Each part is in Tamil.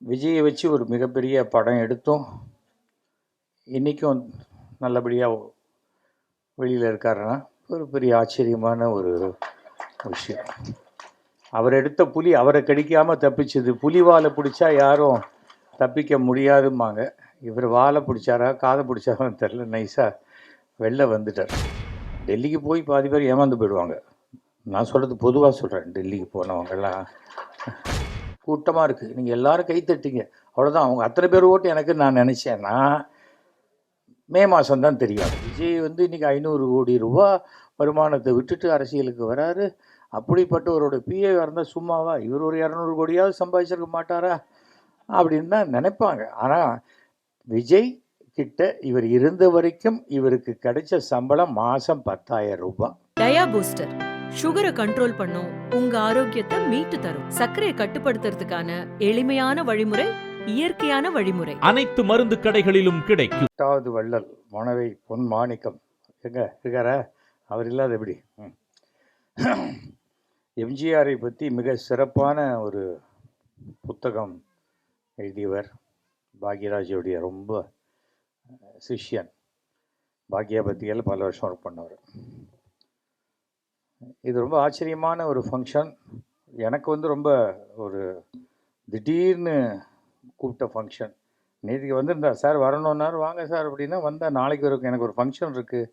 விஜயை வச்சு ஒரு மிகப்பெரிய படம் எடுத்தோம். இன்றைக்கும் நல்லபடியாக வெளியில் இருக்காருன்னா ஒரு பெரிய ஆச்சரியமான ஒரு விஷயம். அவர் எடுத்த புலி அவரை கடிக்காமல் தப்பிச்சது. புலி வாழை பிடிச்சா யாரும் தப்பிக்க முடியாதும்பாங்க. இவர் வாழை பிடிச்சாரா காதை பிடிச்சாரான்னு தெரில நைஸாக வெளில வந்துட்டார். டெல்லிக்கு போய் பாதி பேர் ஏமாந்து போயிடுவாங்க. நான் சொல்கிறது பொதுவாக சொல்கிறேன் டெல்லிக்கு போனவங்கெல்லாம். கூட்டமாக இருக்குது நீங்கள் எல்லாரும் கை தட்டிங்க. அவ்வளோதான் அவங்க அத்தனை பேர் ஓட்டு எனக்கு நான் நினச்சேன்னா மே மாதம் தான் தெரியும் விஜய் வந்து இன்றைக்கி ஐநூறு கோடி ரூபா வருமானத்தை விட்டுட்டு அரசியலுக்கு வராரு. அப்படிப்பட்டவரோட பிஏ இருந்தால் சும்மாவா? இவர் ஒரு இரநூறு கோடியாவது சம்பாதிச்சிருக்க மாட்டாரா? அப்படின்னு தான் நினைப்பாங்க. ஆனால் விஜய் கிட்ட இவர் இருந்த வரைக்கும் இவருக்கு கிடைச்ச சம்பளம் மாதம் பத்தாயிரம் ரூபாய். டயா பூஸ்டர். சுகரை கண்ட்ரோல் பண்ணும் உங்க ஆரோக்கியத்தை மீட்டு தரும். சர்க்கரையை கட்டுப்படுத்துறதுக்கான எளிமையான வழிமுறை இயற்கையான வழிமுறை. அனைத்து மருந்து கடைகளிலும் கிடைக்கும். எட்டாவது வள்ளல் மணவை பொன் மாணிக்கம். எங்க இருக்காரா? அவர் இல்லாத எப்படி? ம். எம்ஜிஆரை பற்றி மிக சிறப்பான ஒரு புத்தகம் எழுதியவர் பாக்யராஜுடைய ரொம்ப சிஷ்யன். பாக்யா பற்றியில் பல வருஷம் ஒர்க் பண்ணவர். இது ரொம்ப ஆச்சரியமான ஒரு ஃபங்க்ஷன் எனக்கு வந்து ரொம்ப ஒரு திடீர்னு கூப்பிட்ட ஃபங்க்ஷன் நேற்றுக்கு வந்திருந்தார் சார் வரணுன்னாரு வாங்க சார் அப்படின்னா வந்தால் நாளைக்கு ஒரு எனக்கு ஒரு ஃபங்க்ஷன் இருக்குது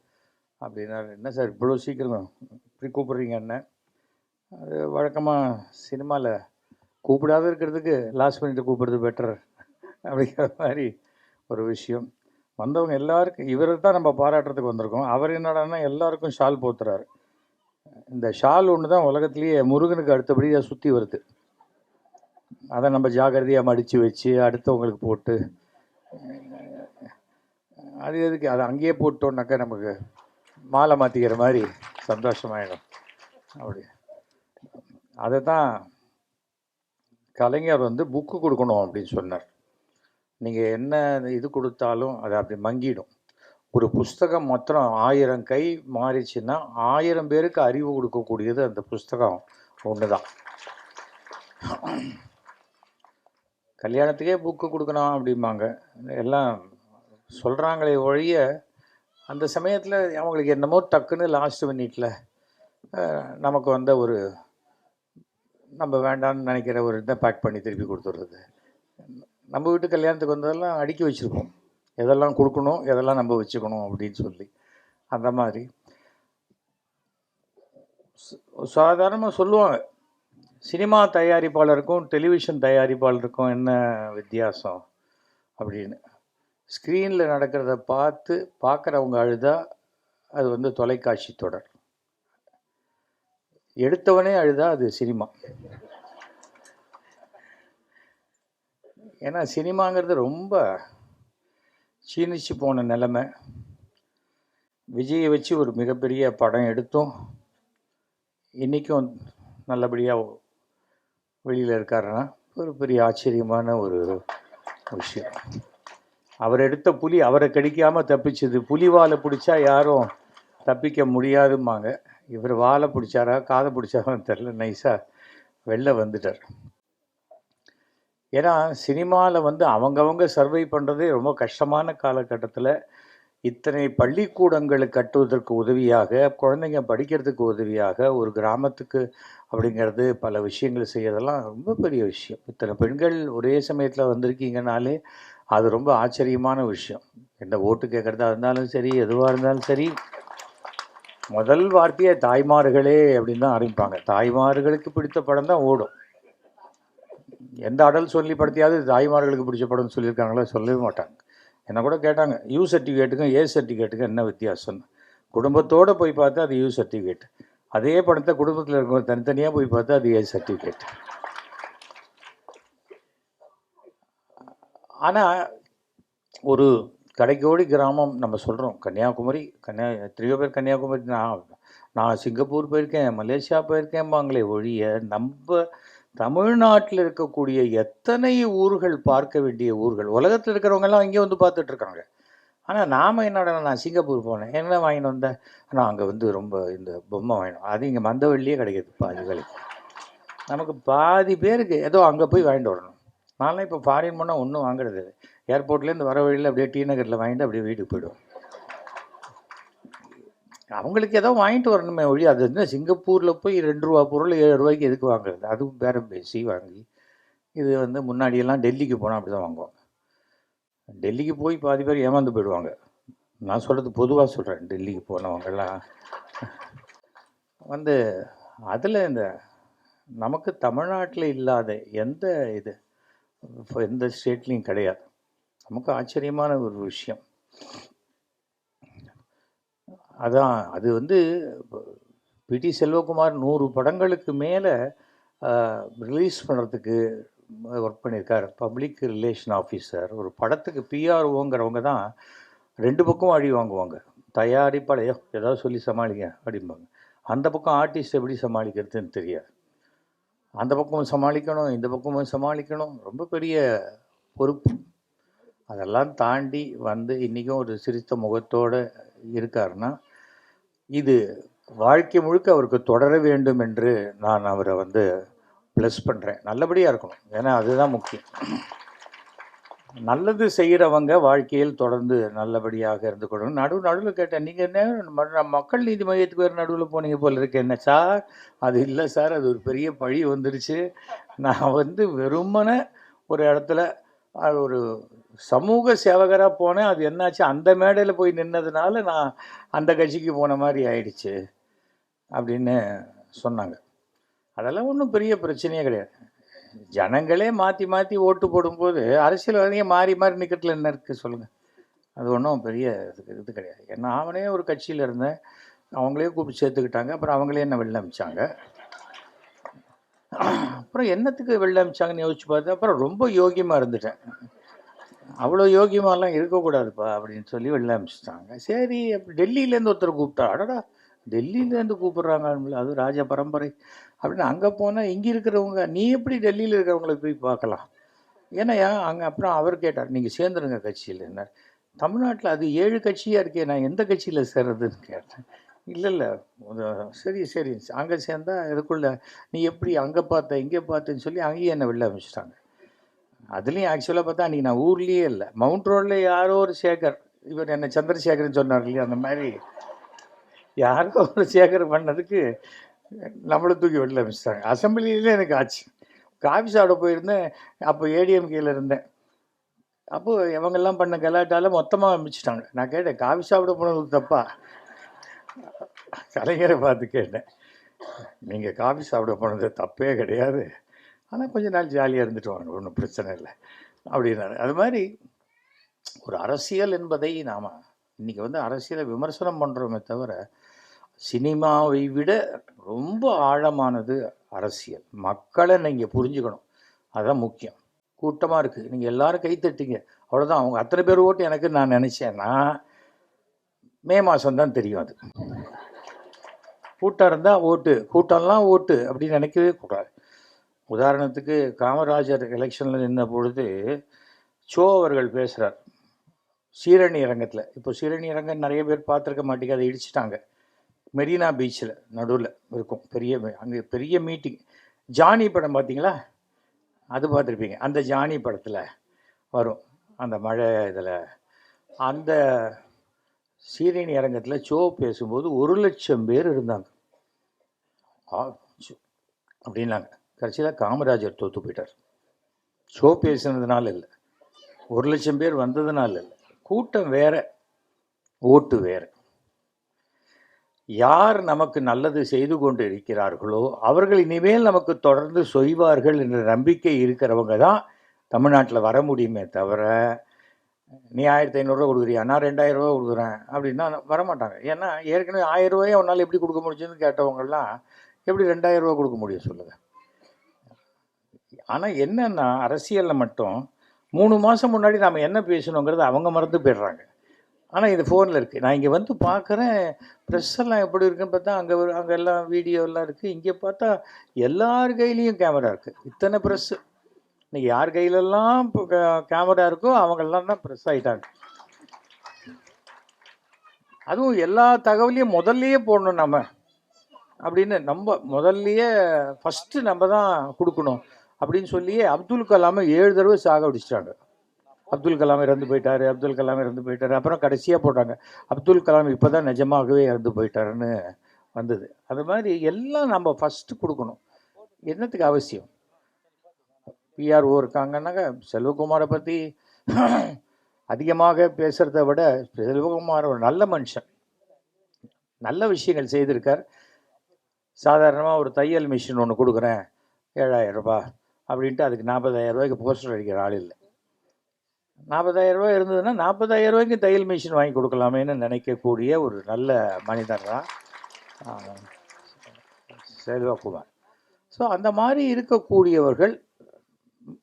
அப்படின்னாரு என்ன சார் இவ்வளோ சீக்கிரம் இப்படி கூப்பிட்றீங்க என்ன? அது வழக்கமாக சினிமாவில் கூப்பிடாத இருக்கிறதுக்கு லாஸ்ட் மினிட் கூப்பிடுறது பெட்டர் அப்படிங்கிற மாதிரி ஒரு விஷயம். வந்தவங்க எல்லாருக்கும் இவரை தான் நம்ம பாராட்டுறதுக்கு வந்திருக்கோம். அவர் என்னடான்னா எல்லாருக்கும் ஷால் போத்துறாரு. இந்த ஷால் ஒன்று தான் உலகத்துலேயே முருகனுக்கு அடுத்தபடியாக சுற்றி வருது. அதை நம்ம ஜாகிரதையாக மடித்து வச்சு அடுத்தவங்களுக்கு போட்டு அது எதுக்கு? அதை அங்கேயே போட்டோன்னாக்கா நமக்கு மாலை மாற்றிக்கிற மாதிரி சந்தோஷமாயிடும். அப்படி. அதை தான் கலைஞர் வந்து புக்கு கொடுக்கணும் அப்படின்னு சொன்னார். நீங்கள் என்ன இது கொடுத்தாலும் அது அப்படி மங்கிடும். ஒரு புஸ்தகம் மொத்தம் ஆயிரம் கை மாறிச்சுன்னா ஆயிரம் பேருக்கு அறிவு கொடுக்கக்கூடியது அந்த புஸ்தகம் ஒன்று தான் கல்யாணத்துக்கே புக்கு கொடுக்கணும் அப்படிம்பாங்க. எல்லாம் சொல்கிறாங்களே ஒழிய அந்த சமயத்தில் அவங்களுக்கு என்னமோ டக்குன்னு லாஸ்ட் மினிட்ல நமக்கு வந்த ஒரு நம்ம வேண்டாம்னு நினைக்கிற ஒரு இதை பேக் பண்ணி திருப்பி கொடுத்துட்றது. நம்ம வீட்டு கல்யாணத்துக்கு வந்ததெல்லாம் அடுக்கி வச்சுருப்போம். எதெல்லாம் கொடுக்கணும் எதெல்லாம் நம்ம வச்சுக்கணும் அப்படின்னு சொல்லி. அந்த மாதிரி. சாதாரணமாக சொல்லுவாங்க. சினிமா தயாரிப்பாளருக்கும் டெலிவிஷன் தயாரிப்பாளருக்கும் என்ன வித்தியாசம் அப்படின்னு. ஸ்க்ரீனில் நடக்கிறத பார்த்து பார்க்குறவங்க அழுதா அது வந்து தொலைக்காட்சி தொடர். எடுத்தவனே அழுதா அது சினிமா. ஏன்னா சினிமாங்கிறது ரொம்ப சீனிச்சு போன நிலமை. விஜயை வச்சு ஒரு மிகப்பெரிய படம் எடுத்தோம். இன்றைக்கும் நல்லபடியாக வெளியில் இருக்காருன்னா ஒரு பெரிய ஆச்சரியமான ஒரு விஷயம். அவர் எடுத்த புலி அவரை கடிக்காமல் தப்பிச்சது. புலி வாழை பிடிச்சா யாரும் தப்பிக்க முடியாதும்பாங்க. இவர் வாழை பிடிச்சாரா காதை பிடிச்சாரான்னு தெரில நைஸாக வெளில வந்துட்டார். ஏன்னா சினிமாவில் வந்து அவங்கவங்க சர்வை பண்ணுறதே ரொம்ப கஷ்டமான காலகட்டத்தில் இத்தனை பள்ளிக்கூடங்களை கட்டுவதற்கு உதவியாக குழந்தைங்க படிக்கிறதுக்கு உதவியாக ஒரு கிராமத்துக்கு அப்படிங்கிறது பல விஷயங்கள் செய்யறதெல்லாம் ரொம்ப பெரிய விஷயம். இத்தனை பெண்கள் ஒரே சமயத்தில் வந்திருக்கீங்கனாலே அது ரொம்ப ஆச்சரியமான விஷயம். எந்த ஓட்டு கேட்குறதா இருந்தாலும் சரி எதுவாக இருந்தாலும் சரி முதல் வார்த்தையை தாய்மார்களே அப்படின்னு தான் ஆரம்பிப்பாங்க. தாய்மார்களுக்கு பிடித்த படம் தான் ஓடும். எந்த அடல் சொல்லி படத்தையாவது தாய்மார்களுக்கு பிடிச்ச படம்னு சொல்லியிருக்காங்களோ சொல்லவே மாட்டாங்க. என்ன கூட கேட்டாங்க யூ சர்டிஃபிகேட்டுக்கும் ஏ சர்டிஃபிகேட்டுக்கும் என்ன வித்தியாசம்னு குடும்பத்தோடு போய் பார்த்தா அது யூ சர்டிஃபிகேட் அதே படத்தை குடும்பத்தில் இருக்கிறவங்க தனித்தனியாக போய் பார்த்தா அது ஏ சர்டிஃபிகேட் ஆனால் ஒரு கடைக்கோடி கிராமம் நம்ம சொல்கிறோம் கன்னியாகுமரி கன்னியா எத்தனையோ பேர் கன்னியாகுமரி நான் நான் சிங்கப்பூர் போயிருக்கேன் மலேசியா போயிருக்கேன்பாங்களே ஒழிய நம்ம தமிழ்நாட்டில் இருக்கக்கூடிய எத்தனை ஊர்கள் பார்க்க வேண்டிய ஊர்கள்? உலகத்தில் இருக்கிறவங்கெல்லாம் இங்கே வந்து பார்த்துட்டு இருக்காங்க. ஆனால் நாம் என்னடா நான் சிங்கப்பூர் போனேன். என்ன வாங்கிட்டு வந்தேன் ஆனால் அங்கே வந்து ரொம்ப இந்த பொம்மை வாங்கினோம். அது இங்கே மந்தவெளியே கிடைக்கிது பாதி வேலைக்கு. நமக்கு பாதி பேருக்கு ஏதோ அங்கே போய் வாங்கிட்டு வரணும். நான்லாம் இப்போ ஃபாரின் போனால் ஒன்றும் வாங்குறது இல்லை. ஏர்போர்ட்லேருந்து வர வழியில் அப்படியே டி நகரில் வாங்கிட்டு அப்படியே வீட்டுக்கு போயிடுவோம் அவங்களுக்கு ஏதோ வாங்கிட்டு வரணுமே ஒழி அது என்ன சிங்கப்பூரில் போய் ரெண்டு ரூபா பொருள் ஏழு ரூபாய்க்கு எதுக்கு வாங்குறது? அதுவும் பேரம் பேசி வாங்கி இது வந்து முன்னாடியெல்லாம் டெல்லிக்கு போனால் அப்படி தான் வாங்குவாங்க. டெல்லிக்கு போய் பாதி பேர் ஏமாந்து போயிடுவாங்க. நான் சொல்கிறது பொதுவாக சொல்கிறேன் டெல்லிக்கு போனவங்கெல்லாம். வந்து அதில் இந்த நமக்கு தமிழ்நாட்டில் இல்லாத எந்த இது இப்போ எந்த ஸ்டேட்லேயும் கிடையாது. நமக்கு ஆச்சரியமான ஒரு விஷயம். அதான் அது வந்து பிடி செல்வகுமார் நூறு படங்களுக்கு மேலே ரிலீஸ் பண்ணுறதுக்கு ஒர்க் பண்ணியிருக்கார். பப்ளிக் ரிலேஷன் ஆஃபீஸர் ஒரு படத்துக்கு பிஆர்ஓங்கிறவங்க தான் ரெண்டு பக்கம் அழி வாங்குவாங்க. தயாரிப்பாளர் "ஐயோ, ஏதாவது சொல்லி சமாளிங்க அப்படிம்பாங்க. அந்த பக்கம் ஆர்டிஸ்ட் எப்படி சமாளிக்கிறதுன்னு தெரியாது. அந்த பக்கமும் சமாளிக்கணும் இந்த பக்கமும் சமாளிக்கணும். ரொம்ப பெரிய பொறுப்பு. அதெல்லாம் தாண்டி வந்து இன்றைக்கும் ஒரு சிரித்த முகத்தோடு இருக்காருன்னா இது வாழ்க்கை முழுக்க அவருக்கு தொடர வேண்டும் என்று நான் அவரை வந்து ப்ளஸ் பண்ணுறேன் நல்லபடியாக இருக்கணும். ஏன்னா அதுதான் முக்கியம். நல்லது செய்கிறவங்க வாழ்க்கையில் தொடர்ந்து நல்லபடியாக இருந்து கொள்ளணும். நடுவு நடுவில் கேட்டேன் நீங்கள் என்ன ம- மக்கள் நீதி மையத்துக்கு வேறு நடுவில் போனீங்க போல இருக்கு என்ன சார்? அது இல்லை சார் அது ஒரு பெரிய பழி வந்துருச்சு. நான் வந்து வெறுமனே ஒரு இடத்துல அது ஒரு சமூக சேவகராக போனேன். அது என்னாச்சு? அந்த மேடையில் போய் நின்னதுனால நான் அந்த கட்சிக்கு போன மாதிரி ஆயிடுச்சு அப்படின்னு சொன்னாங்க. அதெல்லாம் ஒன்றும் பெரிய பிரச்சனையே கிடையாது. ஜனங்களே மாற்றி மாற்றி ஓட்டு போடும்போது அரசியல்வாதிங்க மாறி மாறி நிற்கிறதுல என்ன இருக்குது சொல்லுங்கள் அது ஒன்றும் பெரிய இது இது கிடையாது. ஏன்னா அவனே ஒரு கட்சியில் இருந்தேன். அவங்களே கூப்பிட்டு சேர்த்துக்கிட்டாங்க. அப்புறம் அவங்களே என்ன வெளில அமிச்சாங்க. அப்புறம் என்னத்துக்கு வெளில அமிச்சாங்கன்னு யோசிச்சு பார்த்தேன் அப்புறம் ரொம்ப யோகியமாக இருந்துட்டேன். அவ்வளோ யோகியமாலாம் இருக்கக்கூடாதுப்பா அப்படின்னு சொல்லி வெளில அமிச்சிட்டாங்க. சரி அப்படி டெல்லியிலேருந்து ஒருத்தர் கூப்பிட்டா அடடா டெல்லியிலேருந்து கூப்பிட்றாங்க அது ராஜ பரம்பரை. அப்படின்னு அங்கே போனால் இங்கே இருக்கிறவங்க நீ எப்படி டெல்லியில் இருக்கிறவங்கள போய் பார்க்கலாம்? ஏன்னா அங்கே அப்புறம் அவர் கேட்டார் நீங்கள் சேர்ந்துருங்க கட்சியில் என்ன தமிழ்நாட்டில் அது ஏழு கட்சியாக இருக்கே நான் எந்த கட்சியில் சேர்றதுன்னு கேட்டேன். இல்லை இல்லை. சரி சரி. அங்கே சேர்ந்தா இதுக்குள்ள நீ எப்படி அங்கே பார்த்த இங்கே பார்த்தேன்னு சொல்லி அங்கேயும் என்னை வெளில அனுப்பிச்சிட்டாங்க. அதுலேயும் ஆக்சுவலாக பார்த்தா அன்றைக்கி நான் ஊர்லேயே இல்லை. மவுண்ட் ரோடில் யாரோ ஒரு சேகர் இவர் என்னை சந்திரசேகர்னு சொன்னார் இல்லையா அந்த மாதிரி. யாரோ ஒரு சேகர் பண்ணதுக்கு நம்மளை தூக்கி வெளில அனுப்பிச்சிட்டாங்க. அசம்பிளியிலே எனக்கு ஆச்சு. காஃபி சாப்பிட போயிருந்தேன். அப்போ ஏடிஎம்கேயில் இருந்தேன். அப்போது இவங்கெல்லாம் பண்ண கலாட்டால மொத்தமாக அமைச்சிட்டாங்க நான் கேட்டேன் காஃபி சாப்பிட போனது தப்பா? கலைஞரை பார்த்து கேட்டேன். நீங்கள் காஃபி சாப்பிட போனது தப்பே கிடையாது. ஆனால் கொஞ்ச நாள் ஜாலியாக இருந்துட்டு வாங்க ஒன்றும் பிரச்சனை இல்லை அப்படின்னாரு. அது மாதிரி ஒரு அரசியல் என்பதை நாம் இன்றைக்கி வந்து அரசியலை விமர்சனம் பண்ணுறோமே தவிர சினிமாவை விட ரொம்ப ஆழமானது அரசியல். மக்களை நீங்கள் புரிஞ்சுக்கணும். அதுதான் முக்கியம். கூட்டமாக இருக்குது நீங்கள் எல்லாரும் கைத்தட்டிங்க அவ்வளோதான் அவங்க அத்தனை பேர் ஓட்டு எனக்கு நான் நினச்சேன்னா மே மாதம் தான் தெரியும் அது. கூட்டம் இருந்தால் ஓட்டு கூட்டம்லாம் ஓட்டு அப்படின்னு நினைக்கவே கூடாது. உதாரணத்துக்கு காமராஜர் எலெக்ஷனில் நின்ற பொழுது சோ அவர்கள் பேசுகிறார் சீரணி அரங்கத்தில். இப்போ சீரணி அரங்கம் நிறைய பேர் பார்த்துருக்க மாட்டேங்க அதை இடிச்சிட்டாங்க. மெரினா பீச்சில் நடுவில் இருக்கும். பெரிய அங்கே பெரிய மீட்டிங். ஜானி படம் பார்த்தீங்களா? அது பார்த்துருப்பீங்க. அந்த ஜானி படத்தில் வரும். அந்த மழை இதில். அந்த சீரணி அரங்கத்தில் சோ பேசும்போது ஒரு லட்சம் பேர் இருந்தாங்க. ஆ, சு- அப்படின்னாங்க. கடைசியில் காமராஜர் தோத்து போயிட்டார். ஷோ பேசினதுனால இல்லை. ஒரு லட்சம் பேர் வந்ததுனால இல்லை. கூட்டம் வேற ஓட்டு வேற. யார் நமக்கு நல்லது செய்து கொண்டு இருக்கிறார்களோ அவர்கள் இனிமேல் நமக்கு தொடர்ந்து செய்வார்கள் என்ற நம்பிக்கை இருக்கிறவங்க தான் தமிழ்நாட்டில் வர முடியுமே தவிர நீ ஆயிரத்தி ஐநூறுரூவா கொடுக்குறியா? நான் ரெண்டாயிரம் ரூபா கொடுக்குறேன். அப்படின்னா வரமாட்டாங்க ஏன்னா ஏற்கனவே ஆயிரம் ரூபாயை அவனால் எப்படி கொடுக்க முடியுதுன்னு கேட்டவங்கெல்லாம் எப்படி ரெண்டாயிரம் ரூபா கொடுக்க முடியும் சொல்லுங்கள் ஆனால் என்னன்னா அரசியலில் மட்டும் மூணு மாதம் முன்னாடி நாம் என்ன பேசணுங்கிறத அவங்க மறந்து போயிடுறாங்க. ஆனால் இது ஃபோனில் இருக்குது நான் இங்கே வந்து பார்க்குறேன் ப்ரெஸ் எல்லாம் எப்படி இருக்குன்னு பார்த்தா அங்கே அங்கே எல்லாம் வீடியோ எல்லாம் இருக்குது இங்கே பார்த்தா எல்லார் கையிலையும் கேமரா இருக்குது இத்தனை ப்ரெஸ்ஸு இன்னைக்கு யார் கையிலெல்லாம் இப்போ கேமரா இருக்கோ அவங்கெல்லாம் தான் ப்ரெஸ் ஆகிட்டாங்க அதுவும் எல்லா தகவலையும் முதல்லையே போடணும் நம்ம அப்படின்னு நம்ம முதல்லயே ஃபஸ்ட்டு நம்ம தான் கொடுக்கணும் அப்படின்னு சொல்லியே அப்துல் கலாமை ஏழு தடவை சாகடிச்சிட்டாங்க அப்துல் கலாம் இறந்து போயிட்டாரு அப்துல் கலாம் இறந்து போயிட்டாரு அப்புறம் கடைசியாக போட்டாங்க. அப்துல் கலாம் இப்போ தான் நிஜமாகவே இறந்து போயிட்டாருன்னு வந்தது. அது மாதிரி எல்லாம் நம்ம ஃபஸ்ட்டு கொடுக்கணும். என்னத்துக்கு அவசியம்? பிஆர்ஓ இருக்காங்கன்னாக்க செல்வகுமாரை பற்றி அதிகமாக பேசுகிறத விட செல்வகுமார் ஒரு நல்ல மனுஷன். நல்ல விஷயங்கள் செய்திருக்கார். சாதாரணமாக ஒரு தையல் மிஷின் ஒன்று கொடுக்குறேன். ஏழாயிரம் ரூபா அப்படின்ட்டு அதுக்கு நாற்பதாயிரம் ரூபாய்க்கு போஸ்டர் அடிக்கிற ஆள் இல்லை. நாற்பதாயிரம் ரூபாய் இருந்ததுன்னா நாற்பதாயிரம் ரூபாய்க்கு தையல் மிஷின் வாங்கி கொடுக்கலாமேன்னு நினைக்கக்கூடிய ஒரு நல்ல மனிதர் தான் செல்வகுமார். ஸோ அந்த மாதிரி இருக்கக்கூடியவர்கள்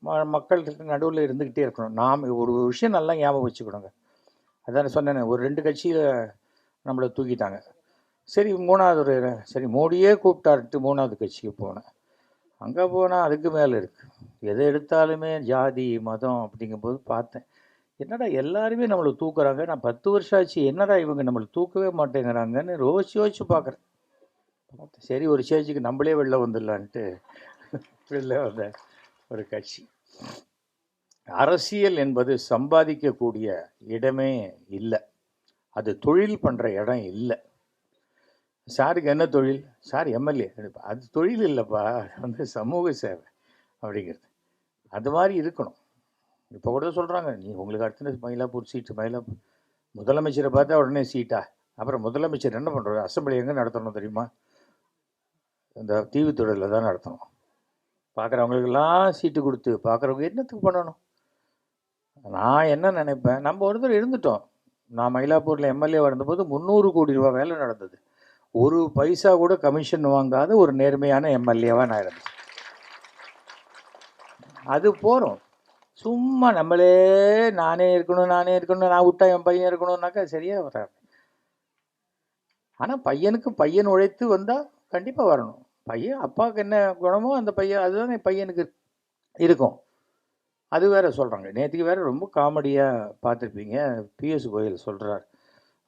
ம- மக்கள்கிட்ட நடுவில் இருந்துக்கிட்டே இருக்கணும். நாம் ஒரு விஷயம் நல்லா ஞாபகம் வச்சுக்கணுங்க. அதான் சொன்னேனே ஒரு ரெண்டு கட்சியில் நம்மளை தூக்கிட்டாங்க. சரி மூணாவது ஒரு சரி மோடியே கூப்பிட்டாருட்டு மூணாவது கட்சிக்கு போனேன். அங்கே போனால் அதுக்கு மேலே இருக்குது எதை எடுத்தாலுமே ஜாதி மதம் அப்படிங்கும்போது பார்த்தேன். என்னடா எல்லாருமே நம்மளை தூக்குறாங்க? நான் பத்து வருஷம் ஆச்சு என்னடா இவங்க நம்மளை தூக்கவே மாட்டேங்கிறாங்கன்னு யோசிச்சு யோசிச்சு பார்க்குறேன். பார்த்தேன். சரி ஒரு ஸ்டேஜுக்கு நம்மளே வெளில வந்துடலான்ட்டு வெளில வந்த ஒரு கட்சி. அரசியல் என்பது சம்பாதிக்கக்கூடிய இடமே இல்லை. அது தொழில் பண்ணுற இடம் இல்லை. சாருக்கு என்ன தொழில்? சார் எம்எல்ஏ அது தொழில் இல்லைப்பா. வந்து சமூக சேவை அப்படிங்கிறது. அது மாதிரி இருக்கணும். இப்போ கூட சொல்கிறாங்க நீ உங்களுக்கு அடுத்த மயிலாப்பூர் சீட்டு மயிலாப்பூர் முதலமைச்சரை பார்த்தா உடனே சீட்டா அப்புறம் முதலமைச்சர் என்ன பண்ணுறாரு அசம்பிளி எங்கே நடத்தணும் தெரியுமா? இந்த தீவுத்தொழிலில் தான் நடத்தணும். பார்க்குறவங்களுக்கெல்லாம் சீட்டு கொடுத்து பார்க்குறவங்க என்னத்துக்கு பண்ணணும்? நான் என்ன நினைப்பேன்? நம்ம ஒருத்தர் இருந்துட்டோம். நான் மயிலாப்பூரில் எம்எல்ஏ இருந்தபோது முந்நூறு கோடி ரூபாய் வேலை நடந்தது. ஒரு பைசா கூட கமிஷன் வாங்காத ஒரு நேர்மையான எம்எல்ஏவாக நான் இருந்தேன். அது போகிறோம் சும்மா நம்மளே நானே இருக்கணும் நானே இருக்கணும் நான் விட்டா என் பையன் இருக்கணும்னாக்கா சரியாக வராது. ஆனால் பையனுக்கு பையன் உழைத்து வந்தால் கண்டிப்பாக வரணும். பையன் அப்பாவுக்கு என்ன குணமோ அந்த பையன் அதுதான் என் பையனுக்கு இருக்கும். அது வேற சொல்கிறாங்க நேற்றுக்கு வேற ரொம்ப காமெடியாக பார்த்துருப்பீங்க. பிஎஸ் கோயல் சொல்கிறார்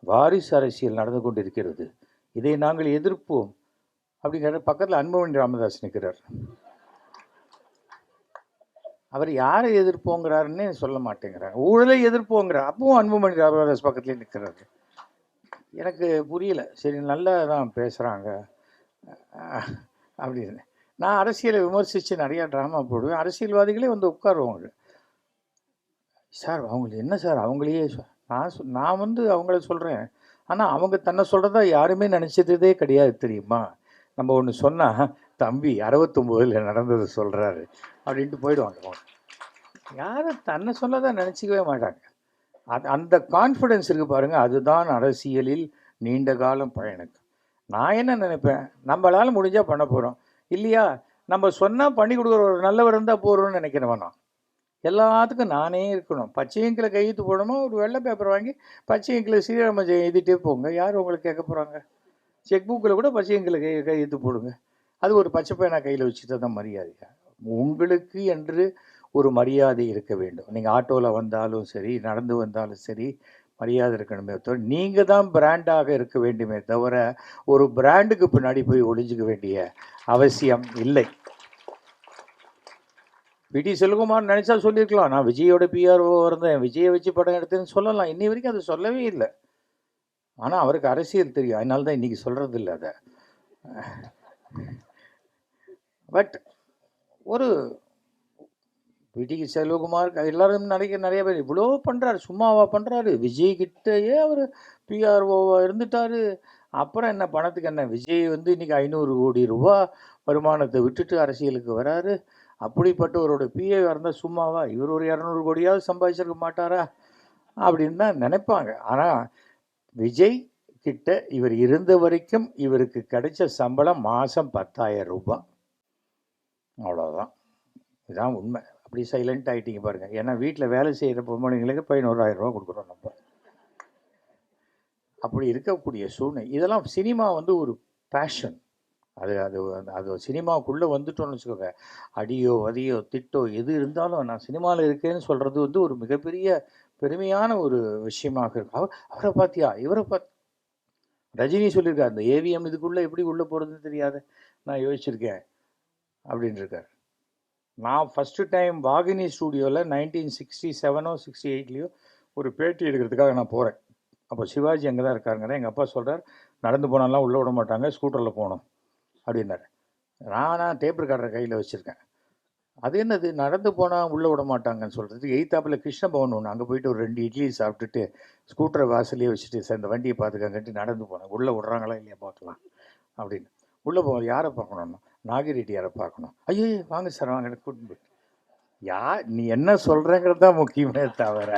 வாரிசு அரசியல் நடந்து கொண்டு இருக்கிறது இதை நாங்கள் எதிர்ப்போம். அப்படிங்கிற பக்கத்தில் அன்பவன் ராமதாஸ் நிற்கிறார் அவர் யாரை எதிர்ப்போங்கிறாருன்னு சொல்ல மாட்டேங்கிறார். ஊழலை எதிர்ப்போங்கிறார். அப்பவும் அன்புமணி ராமதாஸ் பக்கத்துலேயே நிற்கிறாரு எனக்கு புரியல. சரி நல்லா தான் பேசுகிறாங்க அப்படின்னு. நான் அரசியலை விமர்சித்து நிறையா ட்ராமா போடுவேன். அரசியல்வாதிகளே வந்து உட்காருவாங்க. சார் அவங்களுக்கு என்ன சார்? அவங்களையே சொ- நான் நான் வந்து அவங்கள சொல்கிறேன் ஆனால் அவங்க தன்னை சொல்கிறதா யாருமே நினச்சதே கிடையாது தெரியுமா? நம்ம ஒன்று சொன்னால் தம்பி அறுபத்தொம்போதில் நடந்தது சொல்கிறாரு அப்படின்ட்டு போயிடுவாங்க யாரும் தன்னை சொன்னதை நினச்சிக்கவே மாட்டாங்க. அது அந்த கான்ஃபிடென்ஸ் இருக்குது பாருங்கள் அதுதான் அரசியலில் நீண்ட காலம் பயணம் நான் என்ன நினைப்பேன்? நம்மளால் முடிஞ்சால் பண்ண போகிறோம் இல்லையா? நம்ம சொன்னால் பண்ணி கொடுக்குற ஒரு நல்லவர் இருந்தால் போகிறோம்னு நினைக்கிறவன்? நான் எல்லாத்துக்கும் நானே இருக்கணும். பச்சை இங்கில் கையெழுத்து போடணுமா ஒரு வெள்ளை பேப்பர் வாங்கி பச்சை இங்கில் ஸ்ரீராம எழுதிட்டே போங்க. யார் உங்களுக்கு கேட்க போகிறாங்க செக் புக்கில் கூட பச்சை இங்கில் கை கையெழுத்து போடுங்க. அது ஒரு பச்சை பேனா கையில் வச்சுட்டு தான் மரியாதை உங்களுக்கு என்று ஒரு மரியாதை இருக்க வேண்டும். நீங்கள் ஆட்டோவில் வந்தாலும் சரி நடந்து வந்தாலும் சரி மரியாதை இருக்கணுமே தவிர நீங்கள் தான் பிராண்டாக இருக்க வேண்டுமே தவிர ஒரு பிராண்டுக்கு பின்னாடி போய் ஒளிஞ்சிக்க வேண்டிய அவசியம் இல்லை. பிடி செல்குமார் நினச்சா சொல்லியிருக்கலாம். நான் விஜயோட பிஆர்ஓ இருந்தேன். விஜயை வச்சு படம் எடுத்தேன்னு சொல்லலாம். இன்னி வரைக்கும் அது சொல்லவே இல்லை. ஆனால் அவருக்கு அரசியல் தெரியும். அதனால தான் இன்றைக்கி சொல்கிறது இல்லை அதை. பட் ஒரு பிடிக்கு செல்வகுமார் எல்லாரும் நிறைய நிறைய பேர் இவ்வளோ பண்ணுறாரு சும்மாவா பண்ணுறாரு விஜய் கிட்டேயே அவர் பிஆர்ஓவாக இருந்துட்டாரு. அப்புறம் என்ன பணத்துக்கு என்ன? விஜய் வந்து இன்னைக்கு ஐநூறு கோடி ரூபா வருமானத்தை விட்டுட்டு அரசியலுக்கு வராரு. அப்படிப்பட்டவரோட பிஏ இருந்தால் சும்மாவா? இவர் ஒரு இரநூறு கோடியாவது சம்பாதிச்சிருக்க மாட்டாரா? அப்படின்னு தான் நினைப்பாங்க. ஆனால் விஜய் கிட்ட இவர் இருந்த வரைக்கும் இவருக்கு கிடைச்ச சம்பளம் மாதம் பத்தாயிரம் ரூபாய். அவ்வளோதான் இதுதான் உண்மை. அப்படி சைலண்ட் ஆகிட்டீங்க பாருங்கள் ஏன்னா வீட்டில் வேலை செய்கிற பொம்பளைங்களுக்கு பதினோராயிரம் ரூபா கொடுக்குறோம் நம்ம. அப்படி இருக்கக்கூடிய சூழ்நிலை. இதெல்லாம் சினிமா வந்து ஒரு பேஷன் அது அது அது சினிமாவுக்குள்ளே வந்துட்டோம்னு வச்சுக்கோங்க. அடியோ வதியோ திட்டோ எது இருந்தாலும் நான் சினிமாவில் இருக்கேன்னு சொல்கிறது வந்து ஒரு மிகப்பெரிய பெருமையான ஒரு விஷயமாக இருக்கும். அவர் அவரை பார்த்தியா இவரை பார்த்து ரஜினி சொல்லியிருக்கார் அந்த ஏவிஎம் இதுக்குள்ளே எப்படி உள்ளே போகிறதுன்னு தெரியாது? நான் யோசிச்சிருக்கேன். அப்படின்னு இருக்கார் நான் ஃபஸ்ட்டு டைம் வாகினி ஸ்டூடியோவில் நைன்டீன் சிக்ஸ்டி செவனோ சிக்ஸ்டி எயிட்லேயோ ஒரு பேட்டி எடுக்கிறதுக்காக நான் போகிறேன் அப்போ சிவாஜி அங்கே தான் இருக்காருங்கிறேன். எங்கள் அப்பா சொல்கிறார் நடந்து போனாலாம் உள்ளே விட மாட்டாங்க ஸ்கூட்டரில் போகணும். அப்படின்னாரு. நானாக டேப் ரெக்கார்டர் கையில் வச்சுருக்கேன். அது என்னது? நடந்து போனால் உள்ளே விட மாட்டாங்கன்னு சொல்கிறது எய்த்தாப்பில் கிருஷ்ணபவன் ஒன்று அங்கே போயிட்டு ஒரு ரெண்டு இட்லி சாப்பிட்டுட்டு ஸ்கூட்டரை வாசலே வச்சுட்டு சார் இந்த வண்டியை பார்த்துக்கங்கன்ட்டு நடந்து போனேன். உள்ளே விட்றாங்களா இல்லையா பார்க்கலாம் அப்படின்னு. உள்ளே போக யாரை பார்க்கணும்னா? நாகிரெட்டியாரை பார்க்கணும். ஐயோ வாங்க சார் வாங்க எனக்கு கூட்டிட்டு யா நீ என்ன சொல்கிறேங்கிறது தான் முக்கியமே தவிர.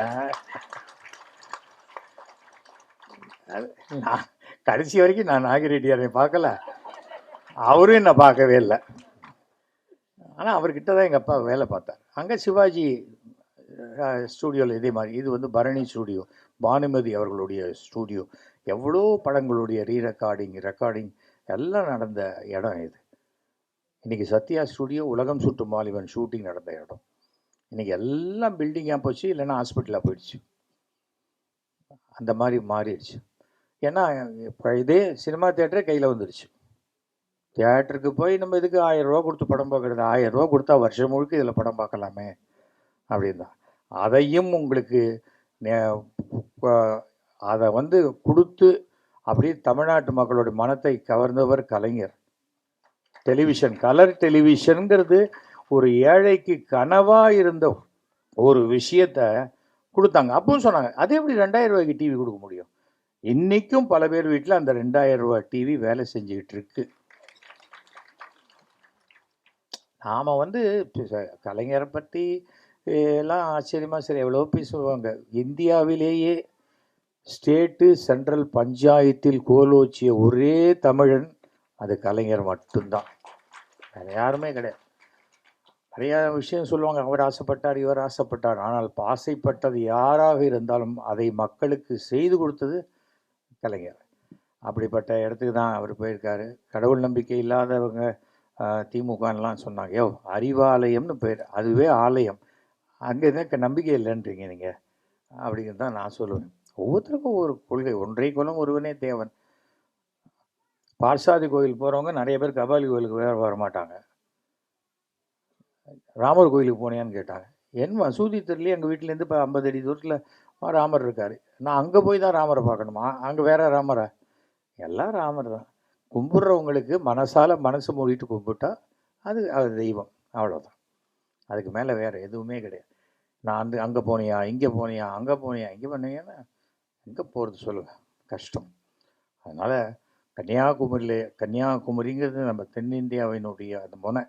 நான் கடைசி வரைக்கும் நான் நாகிரெட்டியாரை பார்க்கல. அவரும் என்னை பார்க்கவே இல்லை. ஆனால் அவர்கிட்ட தான் எங்கள் அப்பா வேலை பார்த்தார். அங்கே சிவாஜி ஸ்டூடியோவில் இதே மாதிரி. இது வந்து பரணி ஸ்டூடியோ பானுமதி அவர்களுடைய ஸ்டூடியோ எவ்வளோ படங்களுடைய ரீ ரெக்கார்டிங் ரெக்கார்டிங் எல்லாம் நடந்த இடம் இது. இன்றைக்கி சத்யா ஸ்டூடியோ உலகம் சுட்டு மாலிவன் ஷூட்டிங் நடந்த இடம். இன்றைக்கி எல்லாம் பில்டிங்காக போச்சு? இல்லைன்னா ஹாஸ்பிட்டலாக போயிடுச்சு. அந்த மாதிரி மாறிடுச்சு. ஏன்னா இப்போ இதே சினிமா தேட்டரே கையில் வந்துடுச்சு தியேட்டருக்கு போய் நம்ம இதுக்கு ஆயிரம் ரூபா கொடுத்து படம் பார்க்குறது? ஆயிரம் ரூபா கொடுத்தா வருஷம் முழுக்க இதில் படம் பார்க்கலாமே. அப்படின்னா அதையும் உங்களுக்கு நே- அதை வந்து கொடுத்து அப்படியே தமிழ்நாட்டு மக்களோட மனத்தை கவர்ந்தவர் கலைஞர். டெலிவிஷன் கலர் டெலிவிஷனுங்கிறது ஒரு ஏழைக்கு கனவாக இருந்த ஒரு விஷயத்த கொடுத்தாங்க. அப்பவும் சொன்னாங்க அது எப்படி ரெண்டாயிரம் ரூபாய்க்கு டிவி கொடுக்க முடியும்? இன்றைக்கும் பல பேர் வீட்டில் அந்த ரெண்டாயிரம் ரூபாய் டிவி வேலை செஞ்சுக்கிட்டு இருக்குது நாம் வந்து கலைஞரை பற்றி எல்லாம் ஆச்சரியமாக சரி எவ்வளோ பேசுவாங்க இந்தியாவிலேயே ஸ்டேட்டு சென்ட்ரல் பஞ்சாயத்தில் கோலோச்சிய ஒரே தமிழன் அது கலைஞர் மட்டும்தான். வேறு யாருமே கிடையாது. நிறையா விஷயம் சொல்லுவாங்க. அவர் ஆசைப்பட்டார் இவர் ஆசைப்பட்டார். ஆனால் ஆசைப்பட்டது யாராக இருந்தாலும் அதை மக்களுக்கு செய்து கொடுத்தது கலைஞர். அப்படிப்பட்ட இடத்துக்கு தான் அவர் போயிருக்காரு. கடவுள் நம்பிக்கை இல்லாதவங்க திமுகலாம் சொன்னாங்க. யோ அறிவாலயம்னு பேர் அதுவே ஆலயம். அங்கே தான் நம்பிக்கை இல்லைன்றீங்க நீங்கள் அப்படிங்கிறது தான் நான் சொல்லுவேன். ஒவ்வொருத்தருக்கும் ஒரு கொள்கை. ஒன்றை குலம் ஒருவனே தேவன். பார்சாதி கோயில் போகிறவங்க நிறைய பேர் கபாலி கோயிலுக்கு வேறு வர மாட்டாங்க. ராமர் கோயிலுக்கு போனியான்னு கேட்டாங்க. என் மசூதி தெரியல எங்கள் வீட்டிலேருந்து இப்போ ஐம்பது அடி தூரத்தில் ராமர் இருக்கார். நான் அங்கே போய் தான் ராமரை பார்க்கணுமா? அங்கே வேற ராமரா? எல்லாம் ராமர் தான். கும்பிட்றவங்களுக்கு மனசால் மனசு மூடிட்டு கும்பிட்டா அது அது தெய்வம். அவ்வளோதான் அதுக்கு மேலே வேறு எதுவுமே கிடையாது. நான் அந்த அங்கே போனியா இங்கே போனியா அங்கே போனியா இங்கே போனியான்னா எங்கே போகிறது சொல்லுங்கள் கஷ்டம். அதனால் கன்னியாகுமரியில் கன்னியாகுமரிங்கிறது நம்ம தென்னிந்தியாவினுடைய அந்த முனை.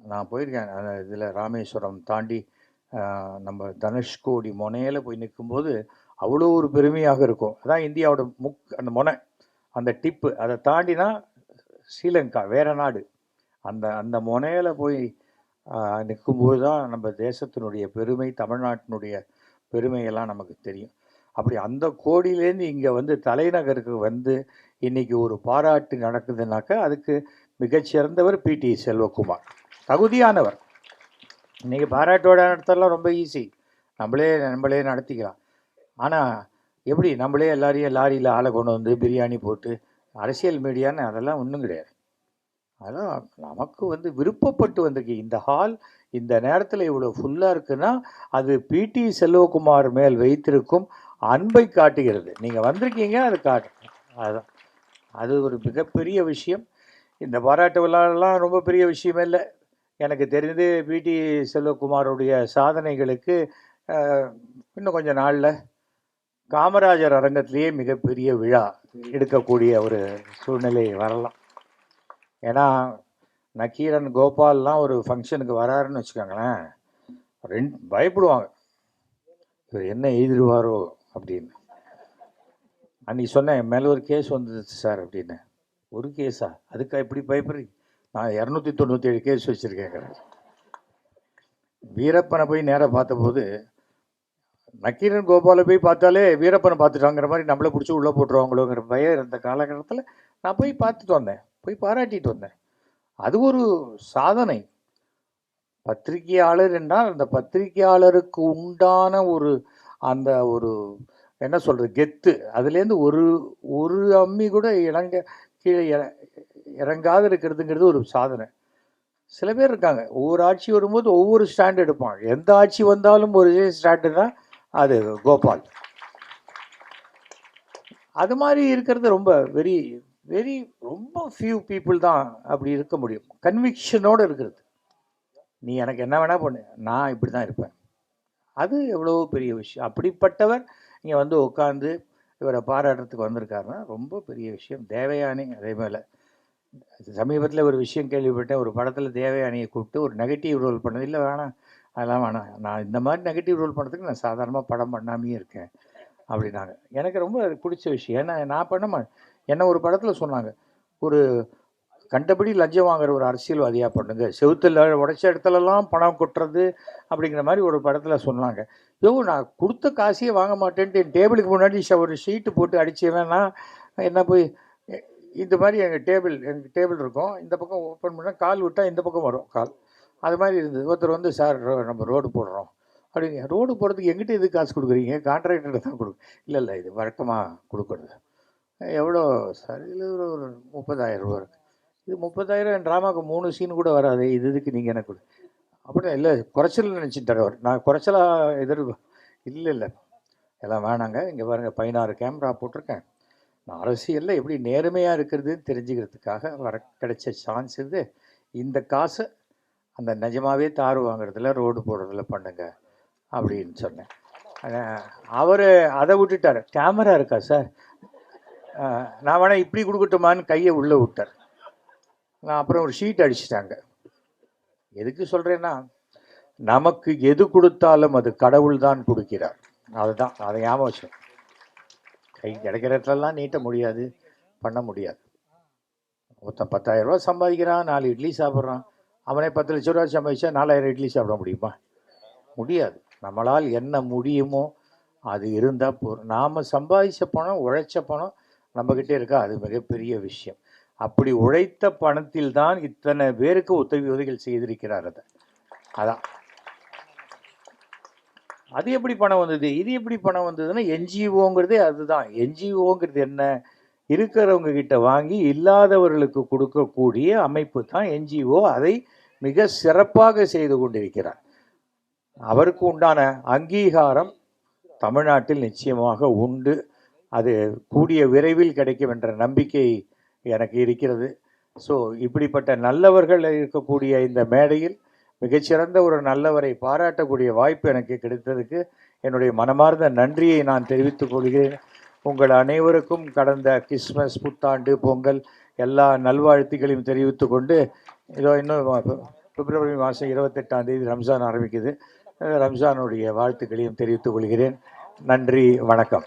நான் போயிருக்கேன். அந்த இதில் ராமேஸ்வரம் தாண்டி நம்ம தனுஷ்கோடி முனையில் போய் நிற்கும்போது அவ்வளோ ஒரு பெருமையாக இருக்கும். அதான் இந்தியாவோட முக் அந்த முனை. அந்த டிப்பு அதை தாண்டினா ஸ்ரீலங்கா வேற நாடு. அந்த அந்த முனையில் போய் நிற்கும்போது தான் நம்ம தேசத்தினுடைய பெருமை தமிழ்நாட்டினுடைய பெருமையெல்லாம் நமக்கு தெரியும். அப்படி அந்த கோடியிலேருந்து இங்கே வந்து தலைநகருக்கு வந்து இன்னைக்கு ஒரு பாராட்டு நடக்குதுனாக்கா அதுக்கு மிகச்சிறந்தவர் பிடி செல்வகுமார். தகுதியானவர். இன்றைக்கி பாராட்டோட நடத்தலாம் ரொம்ப ஈஸி நம்மளே நம்மளே நடத்திக்கலாம். ஆனால் எப்படி நம்மளே எல்லாரையும் லாரியில் ஆளை கொண்டு வந்து பிரியாணி போட்டு அரசியல் மீடியான்னு அதெல்லாம் ஒன்றும் கிடையாது. அதெல்லாம் நமக்கு வந்து விருப்பப்பட்டு வந்திருக்கு. இந்த ஹால் இந்த நேரத்தில் இவ்வளோ ஃபுல்லாக இருக்குன்னா அது பிடி செல்வகுமார் மேல் வைத்திருக்கும் அன்பை காட்டுகிறது. நீங்கள் வந்திருக்கீங்க அது காட்டு அதுதான் அது ஒரு மிகப்பெரிய விஷயம். இந்த பாராட்டு விழாலாம் ரொம்ப பெரிய விஷயமே இல்லை. எனக்கு தெரிந்து பிடி செல்வகுமாருடைய சாதனைகளுக்கு இன்னும் கொஞ்சம் நாளில் காமராஜர் அரங்கத்திலேயே மிகப்பெரிய விழா எடுக்கக்கூடிய ஒரு சூழ்நிலை வரலாம். ஏன்னா நக்கீரன் கோபால்லாம் ஒரு ஃபங்க்ஷனுக்கு வராருன்னு வச்சுக்கோங்களேன். ரெண்டு பயப்படுவாங்க. இவர் என்ன எழுதிடுவாரோ அப்படின்னு. அன்னைக்கு சொன்னேன் என் மேலே ஒரு கேஸ் வந்துச்சு சார் அப்படின்னு. ஒரு கேஸா அதுக்கா இப்படி பயப்படுறீங்க நான் இரநூத்தி தொண்ணூற்றி ஏழு கேஸ் வச்சுருக்கேங்கிறேன் வீரப்பனை போய் நேராக பார்த்தபோது நக்கீரன் கோபாலை போய் பார்த்தாலே வீரப்பனை பார்த்துட்டாங்கிற மாதிரி நம்மளை பிடிச்சி உள்ளே போட்டுருவாங்களோங்கிற பயம் இருந்த காலகட்டத்தில் நான் போய் பார்த்துட்டு வந்தேன். போய் பாராட்டிட்டு வந்தேன். அது ஒரு சாதனை. பத்திரிகையாளர் என்றால் அந்த பத்திரிகையாளருக்கு உண்டான ஒரு அந்த ஒரு என்ன சொல்கிறது கெத்து. அதுலேருந்து ஒரு ஒரு அம்மி கூட இறங்க கீழே இற- இருக்கிறதுங்கிறது ஒரு சாதனை. சில பேர் இருக்காங்க. ஒவ்வொரு ஆட்சி வரும்போது ஒவ்வொரு ஸ்டாண்ட் எடுப்பான் எந்த ஆட்சி வந்தாலும் ஒரு ஸ்டாண்டுனா அது கோபால். அது மாதிரி இருக்கிறது ரொம்ப வெரி வெரி ரொம்ப ஃபியூ பீப்புள் தான் அப்படி இருக்க முடியும். கன்விக்ஷனோடு இருக்கிறது. நீ எனக்கு என்ன வேணால் பண்ணு. நான் இப்படி தான் இருப்பேன். அது எவ்வளோ பெரிய விஷயம். அப்படிப்பட்டவர் இங்கே வந்து உட்காந்து இவரை பாராட்டுறதுக்கு வந்திருக்காருன்னா ரொம்ப பெரிய விஷயம். தேவயானி அதே மேலே. சமீபத்தில் ஒரு விஷயம் கேள்விப்பட்டேன். ஒரு படத்தில் தேவயானியை கூப்பிட்டு ஒரு நெகட்டிவ் ரோல் பண்ணது. இல்லை வேணாம். அதெல்லாம் வேணாம். நான் இந்த மாதிரி நெகட்டிவ் ரோல் பண்ணுறதுக்கு நான் சாதாரணமாக படம் பண்ணாமையே இருக்கேன் அப்படின்னாங்க. எனக்கு ரொம்ப பிடிச்ச விஷயம். ஏன்னா நான் பண்ண மா என்ன ஒரு படத்தில் சொன்னாங்க ஒரு கண்டபடி லஞ்சம் வாங்குற ஒரு அரசியல்வாதியாக பண்ணுங்க செவுத்துல உடைச்ச இடத்துலலாம் பணம் கொட்டுறது அப்படிங்கிற மாதிரி ஒரு படத்தில் சொன்னாங்க. யோ நான் கொடுத்த காசையே வாங்க மாட்டேன்ட்டு என் டேபிளுக்கு முன்னாடி ஒரு ஷீட்டு போட்டு அடிச்சவேன்னா என்ன போய் இந்த மாதிரி எங்கள் டேபிள் எங்கள் டேபிள் இருக்கும் இந்த பக்கம் ஓப்பன் பண்ணால் கால் விட்டால் இந்த பக்கம் வரும் கால். அது மாதிரி இருந்தது. ஒருத்தர் வந்து சார் ரோ- நம்ம ரோடு போடுறோம். அப்படிங்க ரோடு போடுறதுக்கு எங்கிட்ட எது காசு கொடுக்குறீங்க? கான்ட்ராக்டர் தான் கொடுக்கு இல்லை இல்லை இது வழக்கமாக கொடுக்குறது. எவ்வளோ? சார் இதில் ஒரு ஒரு முப்பதாயிரம் ரூபா இருக்குது இது முப்பதாயிரம் என் ட்ராமாவுக்கு மூணு சீன் கூட வராது இது இதுக்கு நீங்கள் எனக்கு கொடு அப்படி இல்லை குறைச்சல் நினச்சிட்டார் அவர் நான் குறைச்சலாக எதிர் இல்லை இல்லை எல்லாம் வேணாங்க. இங்கே பாருங்கள் பதினாறு கேமரா போட்டிருக்கேன். நான் அரசியலில் எப்படி நேர்மையாக இருக்கிறதுன்னு தெரிஞ்சுக்கிறதுக்காக வர கிடைச்ச சான்ஸ் இது. இந்த காசை அந்த நிஜமாகவே தார் வாங்குறதுல ரோடு போடுறதுல பண்ணுங்க அப்படின்னு சொன்னேன். அவர் அதை விட்டுட்டார். கேமரா இருக்கா சார்? நான் வேணால் இப்படி கொடுக்கட்டுமான்னு கையை உள்ளே விட்டார். நான் அப்புறம் ஒரு ஷீட் அடிச்சிட்டாங்க. எதுக்கு சொல்கிறேன்னா நமக்கு எது கொடுத்தாலும் அது கடவுள் தான் கொடுக்கிறார். அதுதான் அதை ஞாபகம் வச்சோம் கை கிடைக்கிற இடத்துலலாம் நீட்ட முடியாது பண்ண முடியாது. ஒருத்தன் பத்தாயிரம் ரூபா சம்பாதிக்கிறான் நாலு இட்லி சாப்பிட்றான். அவனே பத்து லட்ச ரூபா சமைச்சா நாலாயிரம் இட்லி சாப்பிட முடியுமா? முடியாது. நம்மளால் என்ன முடியுமோ அது இருந்தால் போதும். நாம் சம்பாதிச்ச பணம் உழைச்ச பணம் நம்மக்கிட்டே இருக்கா? அது மிகப்பெரிய விஷயம். அப்படி உழைத்த பணத்தில் தான் இத்தனை பேருக்கு உதவி உதவிகள் செய்திருக்கிறார் அதை அதான். அது எப்படி பணம் வந்தது? இது எப்படி பணம் வந்ததுன்னா என்ஜிஓங்கிறதே அதுதான். என்ஜிஓங்கிறது என்ன? இருக்கிறவங்க கிட்ட வாங்கி இல்லாதவர்களுக்கு கொடுக்கக்கூடிய அமைப்பு தான் என்ஜிஓ. அதை மிக சிறப்பாக செய்து கொண்டிருக்கிறார். அவருக்கு உண்டான அங்கீகாரம் தமிழ்நாட்டில் நிச்சயமாக உண்டு. அது கூடிய விரைவில் கிடைக்கும் என்ற நம்பிக்கை எனக்கு இருக்கிறது. ஸோ இப்படிப்பட்ட நல்லவர்கள் இருக்கக்கூடிய இந்த மேடையில் மிகச்சிறந்த ஒரு நல்லவரை பாராட்டக்கூடிய வாய்ப்பு எனக்கு கிடைத்ததுக்கு என்னுடைய மனமார்ந்த நன்றியை நான் தெரிவித்துக் கொள்கிறேன். உங்கள் அனைவருக்கும் கடந்த கிறிஸ்மஸ் புத்தாண்டு பொங்கல் எல்லா நல்வாழ்த்துக்களையும் தெரிவித்துக்கொண்டு இதோ இன்னும் பிப்ரவரி மாதம் இருபத்தெட்டாம் தேதி ரம்ஜான் ஆரம்பிக்குது. ரம்ஜானுடைய வாழ்த்துக்களையும் தெரிவித்துக் கொள்கிறேன். நன்றி வணக்கம்.